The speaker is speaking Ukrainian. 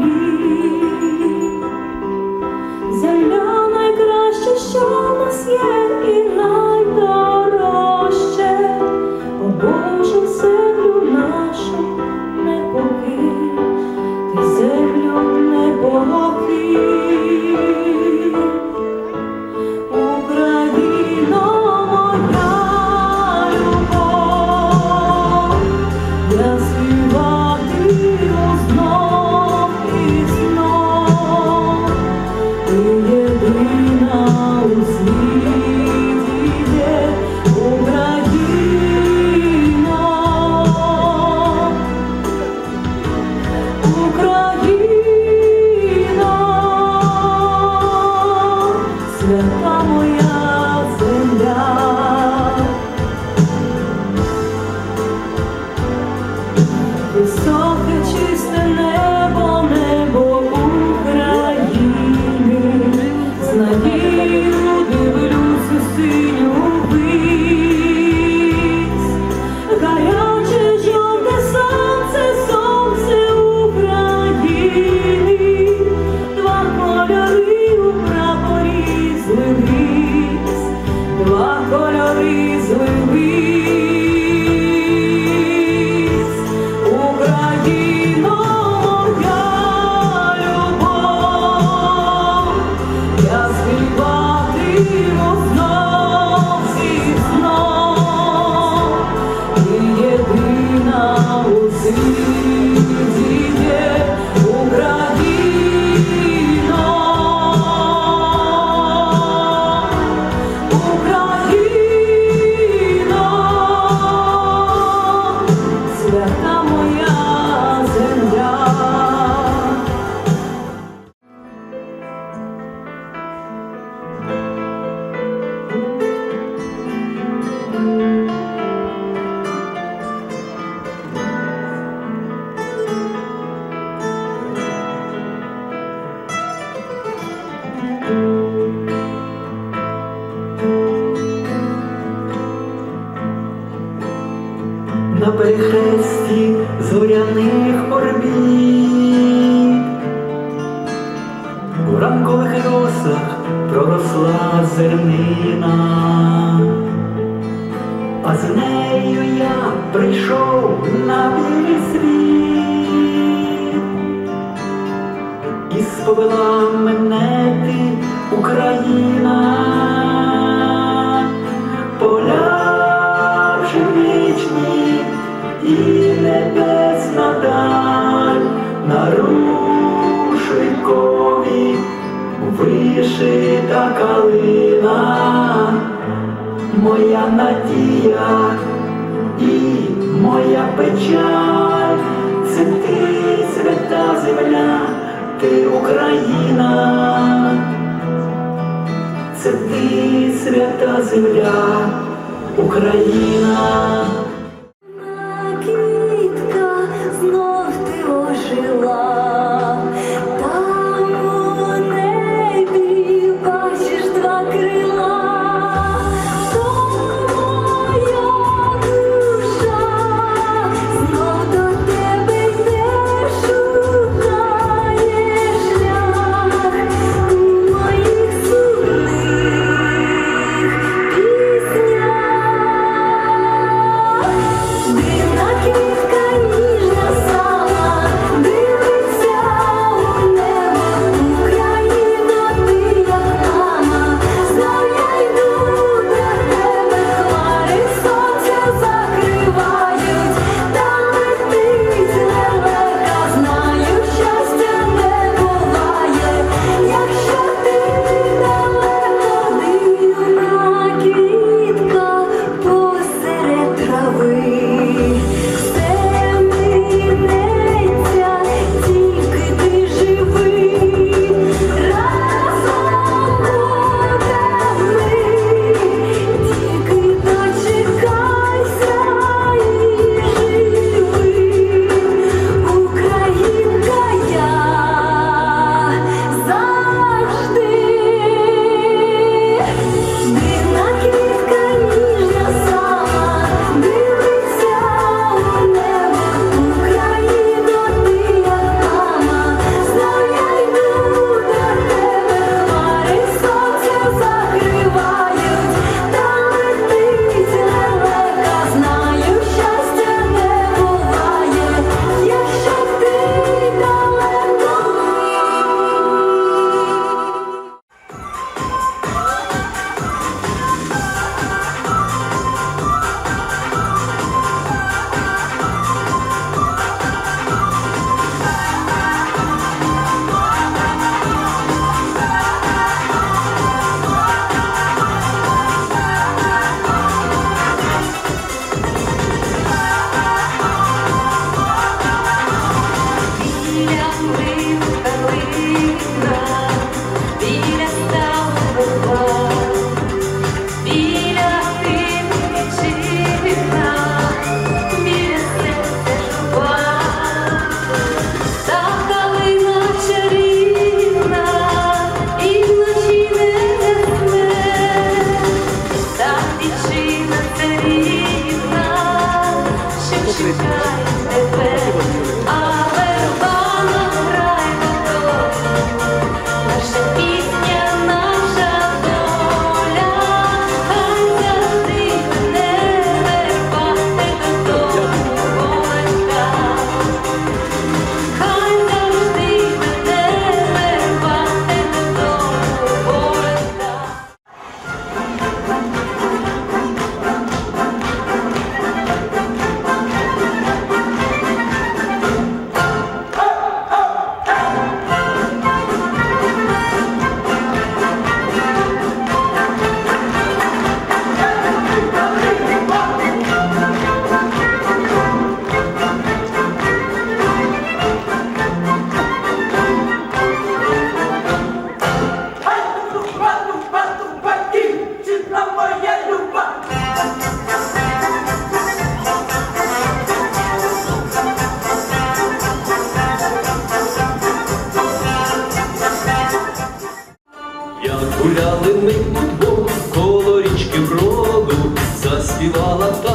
you. моя надія і моя печаль, це ти свята земля, ти Україна, це ти свята земля, Україна. Дівчина, це гуляли ми удвох коло річки броду, заспівала та